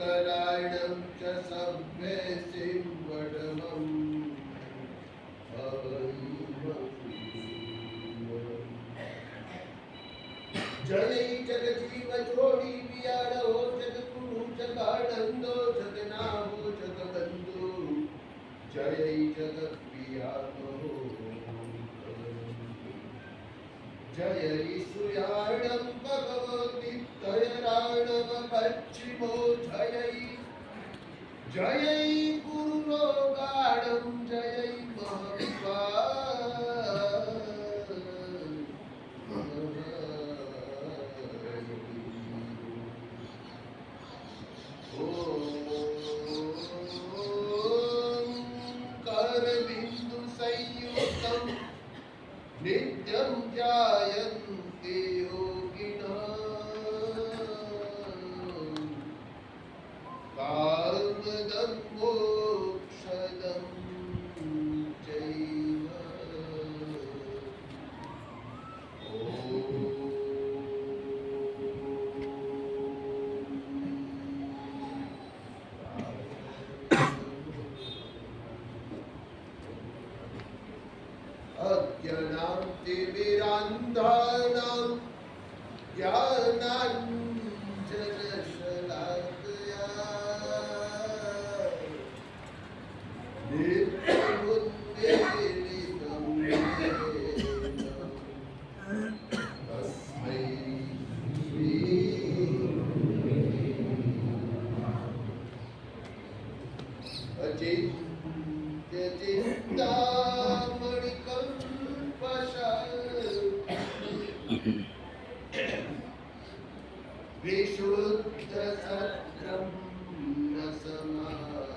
മംഗലായിടം ച സഭ്യേ ஞானம் திமிரந்தானம் ஞானம் विशुद्ध सत्रम न समा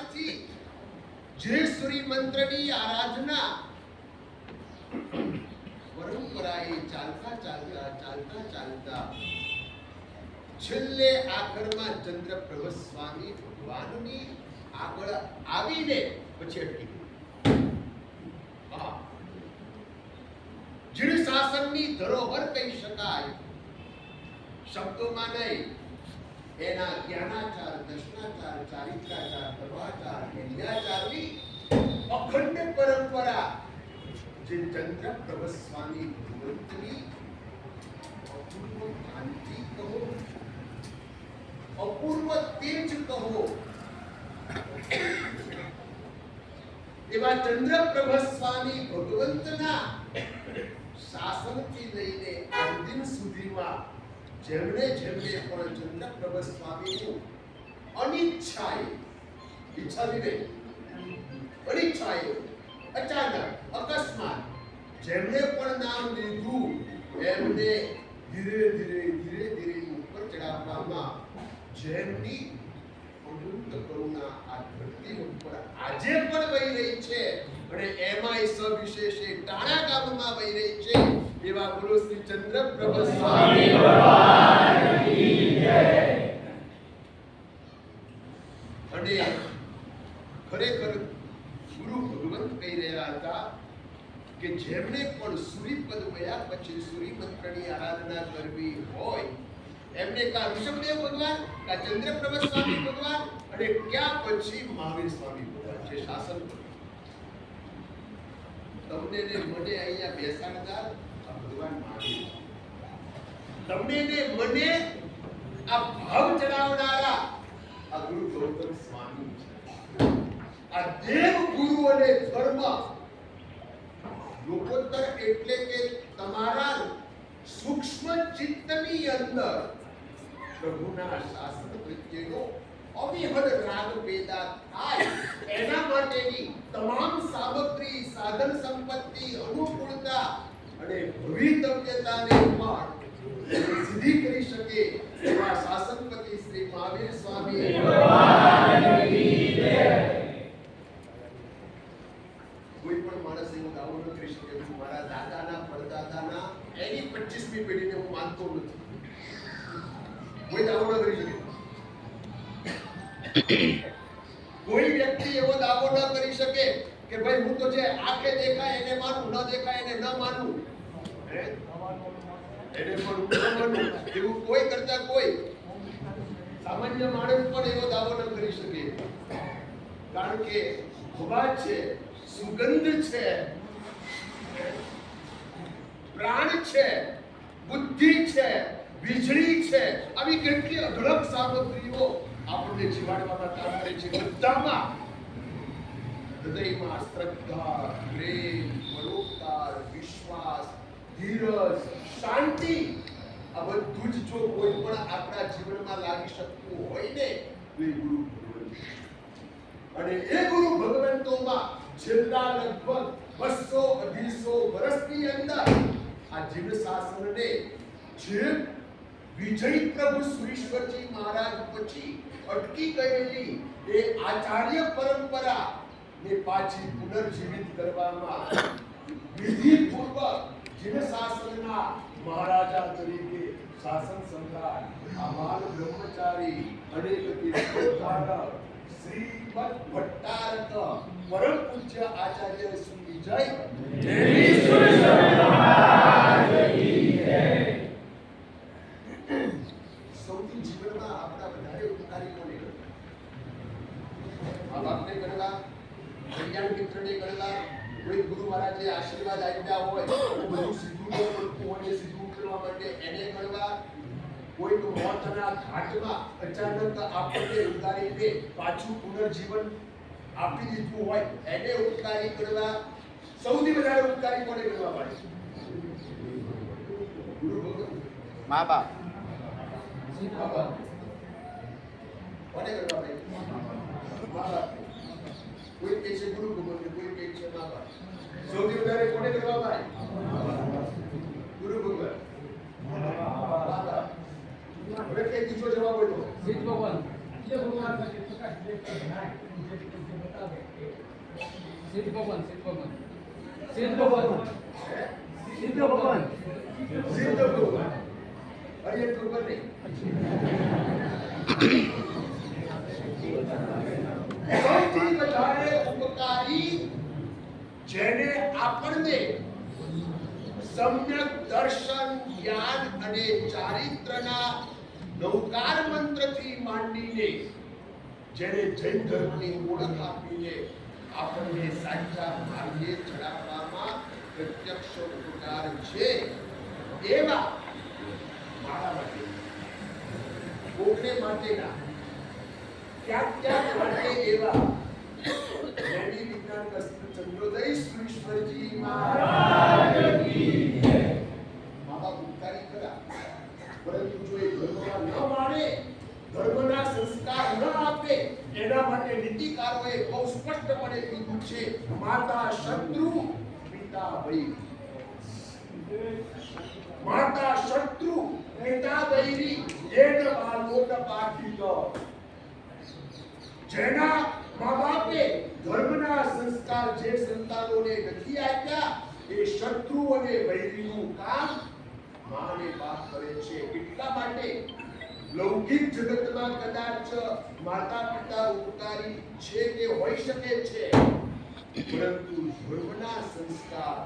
ભગવાનથી જયેશ્વરી મંત્રની આરાધના પરંપરાએ ચાલતા ચાલતા ચાલતા ચાલતા છેલ્લે આખરમાં ચંદ્રપ્રભ સ્વામી ભગવાનની આગળ આવીને પછી અટકી. જીણ શાસનની ધરોહર કહી શકાય. શબ્દોમાં નહીં. એના જ્ઞાનાચાર દર્શનાચાર ચારિત્રાચાર ધર્માચાર વિદ્યાચારની અખંડ પરંપરા જે ચંદ્રપ્રભ સ્વામી ભગવંતની અપૂર્વ કાંતિ કહો અપૂર્વ તેજ કહો એવા ચંદ્રપ્રભ સ્વામી ભગવંતના શાસનથી લઈને અંતિમ સુધીમાં જેમણે જેમણે પણ ચંદ્રપ્રભ સ્વામીનું અનિચ્છાએ ઈચ્છા નહીં અનિચ્છાએ અચાનક, અકસ્માત જેમણે પણ નામ લીધું, એમને ધીરે ધીરે ધીરે ધીરે ઉપર ચડાવવામાં જેમની અનંત કરુણા, આ ધરતી ઉપર આજે પણ વહી રહી છે અને એમાંય સવિશેષે ટાણા ગામમાં વહી રહી છે. એવા ગુરુ શ્રી ચંદ્રપ્રભ સ્વામી અને ખરેખર ગુરુ ભગવંત કહી રહ્યા હતા કે જેમણે પણ સૂર્યપદ વયા પછી સૂર્ય મંત્રની આરાધના કરવી હોય એમને કા ઋષભદેવ ભગવાન કા ચંદ્રપ્રભ સ્વામી ભગવાન અને ક્યાં પછી મહાવીર સ્વામી ભગવાન જે શાસન કરે. તમને ને મને અહીંયા બેસાડનાર આ ભગવાન મહાવીર તમને ને મને આ ભાવ ચડાવનારા આ ગુરુ ગૌતમ સ્વામી છે. આ દેવ ગુરુ અને ધર્મ લોકોત્તર એટલે કે તમારા સૂક્ષ્મ ચિત્તની અંદર પ્રભુના શાસન પ્રત્યેનો અવિહદ રાગ પેદા થાય એના માટેની તમામ સામગ્રી, સાધન સંપત્તિ, અનુકૂળતા અને ભવિતવ્યતાને પણ સિદ્ધિ કરી શકે એવા શાસનપતિ શ્રી મહાવીર સ્વામી. કોઈ પણ માણસ એવું દાવો ન કરી શકે હું મારા દાદાના, પરદાદાના એની 25મી પેઢીને હું માનતો નથી. કોઈ દાવો ન કરી શકે. કોઈ વ્યક્તિ એવો દાવો ન કરી શકે કે ભાઈ હું તો જે આંખે દેખાય એને માનું, ન દેખાય એને ન માનું? એને પણ હું એવું કોઈ કરતા કોઈ સામાન્ય માણસ પણ એવો દાવો ન કરી શકે. કારણ કે હવા છે, સુગંધ છે, પ્રાણ છે, બુદ્ધિ છે, વીજળી છે, આવી કેટલી અઢળક સામગ્રીઓ આપણને જીવાડવાના કામ કરે છે. બધામાં હૃદયમાં શ્રદ્ધા, પ્રેમ, પરોપકાર, વિશ્વાસ ધીરજ, શાંતિ, આ બધું જ જો કોઈ પણ આપણા જીવનમાં લાગી શકતું હોય ને, તો એ ગુરુ અને એ ગુરુ ભગવંતોમાં છેલ્લા લગભગ બસો અઢીસો વર્ષની અંદર આ જીવ જે વિજય પ્રભુ સુરેશ્વરજી મહારાજ પછી અટકી ગયેલી એ આચાર્ય પરંપરા ને પાછી પુનર્જીવિત કરવામાં વિધિપૂર્વક જીવ શાસનના મહારાજા તરીકે શાસન સમ્રાટ અમાલ બ્રહ્મચારી, અનેક તીર્થોદ્ધારક શ્રીમદ ભટ્ટારક, પરમ પૂજ્ય આચાર્ય શ્રી વિજય. સૌથી જીવનમાં આપણા વધારે ઉપકારી કોને મા બાપને ગણવા કલ્યાણ મિત્રને ગણવા કોઈ ગુરુ મહારાજે આશીર્વાદ આપ્યા હોય અને બધું સીધું ન પડતું હોય એ સીધું કરવા માટે એને ગણવા કોઈક મોતના ઘાટમાં અચાનક આપણને ઉતારીને પાછું પુનર્જીવન આપી દીધું હોય એને ઉપકારી ગણવા સૌથી વધારે ઉપકારી કોને ગણવા પડે ગુરુ ભગવાન મા બાપ બાબા કોને કરવા ભાઈ મા બાપ કોઈ કહે છે ગુરુ ભગવાન ને કોઈ કહે છે મા બાપ સૌથી વધારે કોને કરવા ભાઈ ગુરુ ભગવાન મા બાપ ઉપકારી જેને આપણને સમ્યક દર્શન જ્ઞાન અને ચારિત્રના નૌકાર મંત્રથી માંડીને જેને જૈન ધર્મની ઓળખ આપીને આપણને સાચા માર્ગે ચડાવવામાં પ્રત્યક્ષ ઉપકાર છે એવા મારા માટે કોકને માટેના ક્યાંક ક્યાંક માટે એવા જ્ઞાની વિજ્ઞાન કસ્તુર ચંદ્રોદય શ્રીશ્વરજી મહારાજ મા બાપ ઉપકારી ખરા સંસ્કાર ન આપે, એના જેના મા બાપે ધર્મના સંસ્કાર જે સંતાનોને નથી આપ્યા, એ શત્રુ અને વૈરીનું કામ મા અને બાપ કરે છે એટલા માટે લૌકિક જગતમાં કદાચ માતા પિતા ઉપકારી છે કે હોઈ શકે છે પરંતુ ધર્મના સંસ્કાર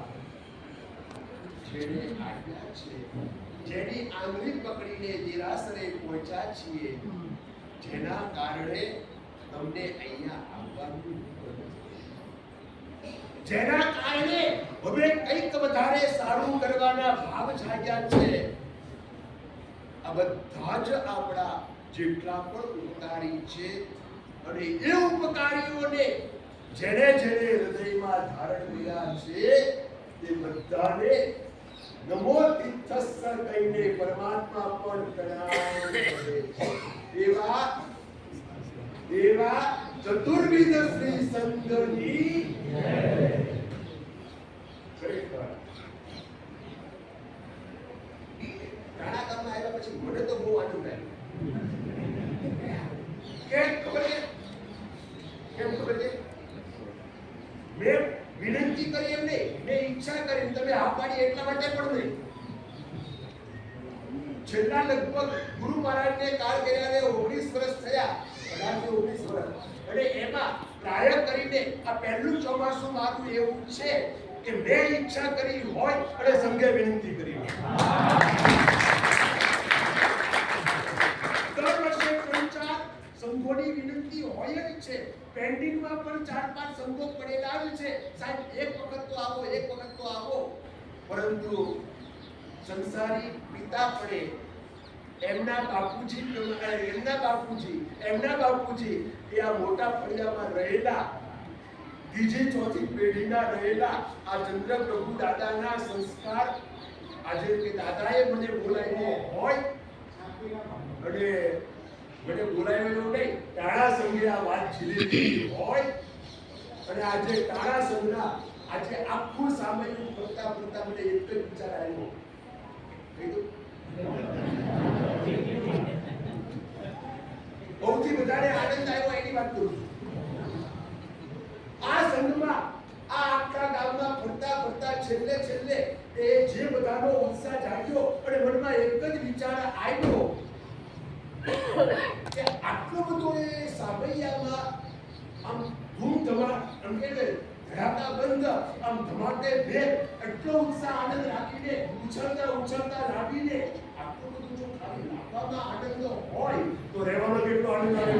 જેને આપ્યા છે, જેની આંગળી પકડીને દેરાસરે પહોંચ્યા છીએ, જેના કારણે તમને અહીંયા આવવાનું. જેના કારણે હવે કંઈક વધારે સારું કરવાના ભાવ જાગ્યા છે. આ બધા જ આપણા જેટલા પણ ઉપકારી છે અને એ ઉપકારીઓને જેને જેને હૃદયમાં ધારણ કર્યા છે તે બધાને નમો તીર્થસ્થ કહીને પરમાત્મા પણ પ્રણામ કરે છે. એવા એવા ચતુર્વિધ શ્રી સંતની રાણા ગામમાં આવ્યા પછી મને તો બહુ આનંદ થાય કે ખબર છે કેમ ખબર છે મેં વિનંતી કરી એમ નહીં મેં ઈચ્છા કરી તમે હા પાડી એટલા માટે પણ નહીં છેલ્લા લગભગ ગુરુ મહારાજને કાળ કર્યાને ઓગણીસ વર્ષ થયા અઢારથી ઓગણીસ વર્ષ અને એમાં પ્રાય કરીને આ પહેલું ચોમાસું મારું એવું છે કે મેં ઈચ્છા કરી હોય અને સંઘે વિનંતી કરી હોય દર વર્ષે ત્રણ ચાર સંઘો સંઘોની વિનંતી હોય જ છે પેન્ડિંગમાં પણ ચાર પાંચ સંઘો પડેલા જ છે સાહેબ, એક વખત તો આવો, એક વખત તો આવો. પરંતુ સંસારી પિતા પડે. એમના બાપુજી એમના બાપુજી એમના બાપુજી, એ આ મોટા ફળિયામાં રહેલા. બીજી ચોથી પેઢીના રહેલા. આ ચંદ્રપ્રભુ દાદાના સંસ્કાર આજે કે દાદાએ મને બોલાવ્યો હોય. અને મને બોલાવેલો નહીં, તારા સંગે આ વાત છીલી હોય. અને આજે તારા સંગના આજે આખું સામાયિક ફરતા ફરતા મને એક જ વિચાર આવ્યો? સૌથી વધારે આનંદ આવ્યો એની વાત કરું. આ સંઘમાં આ આખા ગામમાં ફરતા ફરતા છેલ્લે છેલ્લે એ જે બધાનો ઉત્સાહ જાગ્યો અને મનમાં એક જ વિચાર આવ્યો કે આટલો બધો એ સામૈયામાં આમ ધૂમ ધમાટ એમ ને ધડાકા બંધ, આમ ધમાકે ભેર એટલો ઉત્સાહ આનંદ રાખીને, ઉછળતા ઉછળતા રાખીને આટલું બધું જો ખાલી લાવવામાં આનંદ હોય, તો રહેવાનો કેટલો આનંદ આવે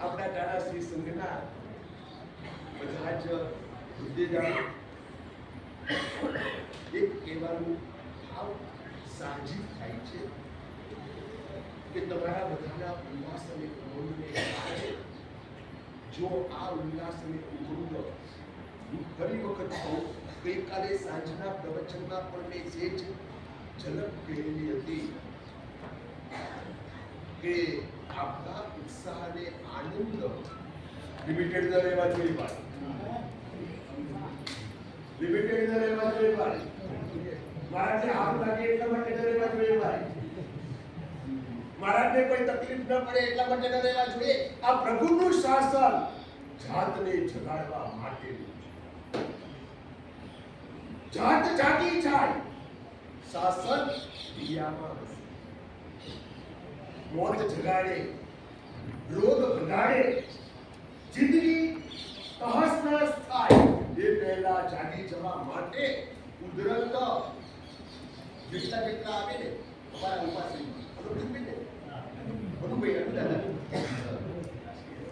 આપણા ટાણા શ્રી સંઘના બધા જ હોદ્દેદારો એક કહેવાનું ભાવ સાહજિક થાય છે કે તમારા બધાના ઉલ્લાસ અને ઉમંગને કારણે જો આ ઉલ્લાસ અને ઉમંગ હું ફરી વખત કહું ગઈકાલે સાંજના પ્રવચનમાં પણ મેં સેજ ઝલક કહેલી હતી કે આપણા ઉત્સાહ અને આનંદ લિમિટેડ રહેવા જોઈએ વાત લિમિટેડ ન રહેવા જોઈએ વાત મારાને આગ લાગે એટલા માટે રહેવા જોઈએ વાત મહારાજને કોઈ તકલીફ ન પડે એટલા માટે રહેવા જોઈએ આ પ્રભુનું શાસન જાતને જગાડવા માટે જાત જાગી જાય. શાસન દિયામાં. મોત જગાડે. રોગ ભગાડે જિંદગી તહસ નહસ થાય એ પહેલા જાગી જવા માટે ઉધરત જેટલા જેટલા આવે ને અમારા ઉપાસની અનુભવી ને અનુભવી અનુદાન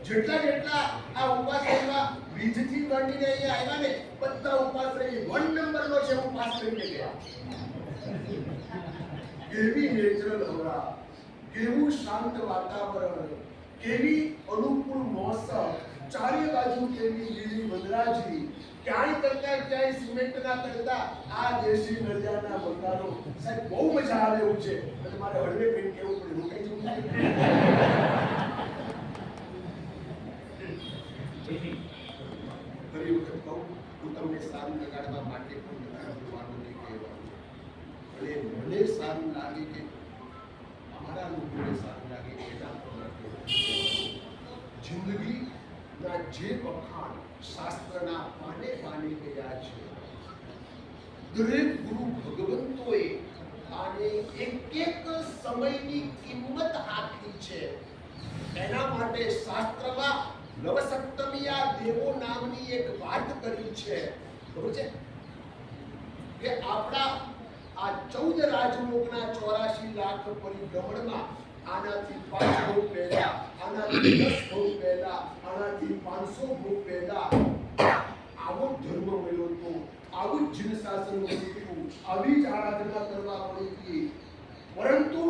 જેટલા જેટલા આ ઉપાસનમાં બીજથી માંડીને અહીંયા આવ્યા ને બધા ઉપાશ્રય વન નંબરનો છે હું પાસ કરીને ગયા કેવી નેચરલ હવા કેવું શાંત વાતાવરણ કેવી અનુકૂળ મોસમ, ચારે બાજુ કેવી લીલી વનરાજી ક્યાંય કરતા ક્યાંય સિમેન્ટના કરતા આ દેશી નળિયાના બંગાળો સાહેબ, બહુ મજા આવે એવું છે. અને મારે હળવે કઈ કેવું પડે રોકાઈ કઈ જવું ફરી વખત કહું, હું તમને સારું લગાડવા માટે પણ નથી કહેવાનું અને મને સારું લાગે કે અમારા લોકોને જે વખાણ શાસ્ત્રના પાને પાને ગયા છે. દરેક ગુરુ ભગવંતોએ આને એક એક સમયની કિંમત આપી છે. એના માટે શાસ્ત્રમાં નવસપ્તમીયા દેવો નામની એક વાત કરી છે. બરોબર છે? કે આપણા આ ચૌદ રાજલોકના ચોરાશી લાખ પરિભ્રમણમાં આનાથી પાંચ બહુ પહેલા, આનાથી દસ ભોગ પહેલા, આનાથી પાંચસો ભોગ પહેલા આવો ધર્મ મળ્યો હતો. આવું જ જીન શાસન મળ્યું આવી જ આરાધના કરવા મળી હતી. પરંતુ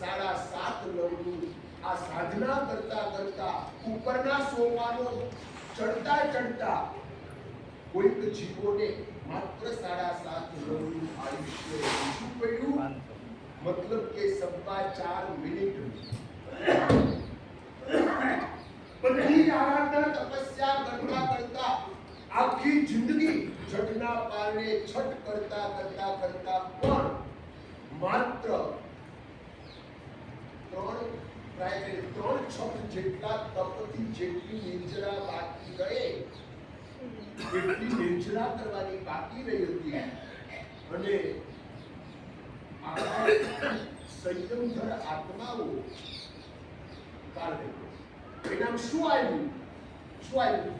સાડા સાત નવનું આ સાધના કરતા કરતા ઉપરના સોમાનો ચડતા ચડતા કોઈક જીવોને માત્ર સાડા સાત નવનું આયુષ્ય ઓછું પડ્યું મતલબ કે સબ્બા ચાર મિનિટ બધી જ આરાધના તપસ્યા કરતા કરતા આખી જિંદગી છઠના પારણે છઠ કરતા કરતા કરતા પણ માત્ર ત્રણ પ્રાય કે ત્રણ છઠ જેટલા તપથી જેટલી નિર્જરા બાકી ગઈ એટલી નિર્જરા કરવાની બાકી રહી હતી. અને આપણા સંયમધર આત્માઓ પરિણામ શું આવ્યું? શું આવ્યું?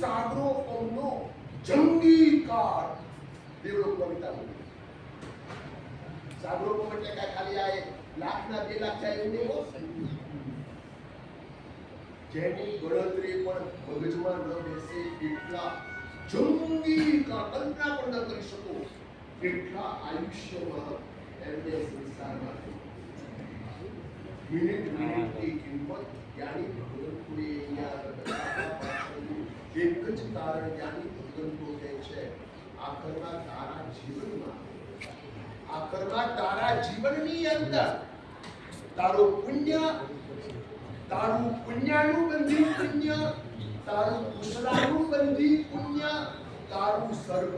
સાગરો કાળ દેવલોક કવિતા સાગરો એટલે કાંઈ ખાલી આ એક લાખના બે લાખ થાય એવું નહીં જેની ગણતરી પણ મગજમાં ન બેસે એટલા જંગી કલ્પના પણ ન કરી શકો એટલા આયુષ્યમાં એમને સંસારમાં મિનિટ મિનિટની કિંમત જ્ઞાની ભગવંતોએ અહીંયા એક જ કારણ જ્ઞાની ભગવંતો કહે છે આખરમાં તારા જીવનમાં આખરમાં તારા જીવનની અંદર તારું પુણ્ય તારું પુણ્યનું બંધી પુણ્ય તારું કુશલાનું બંધી પુણ્ય તારું સર્વોચ્ચ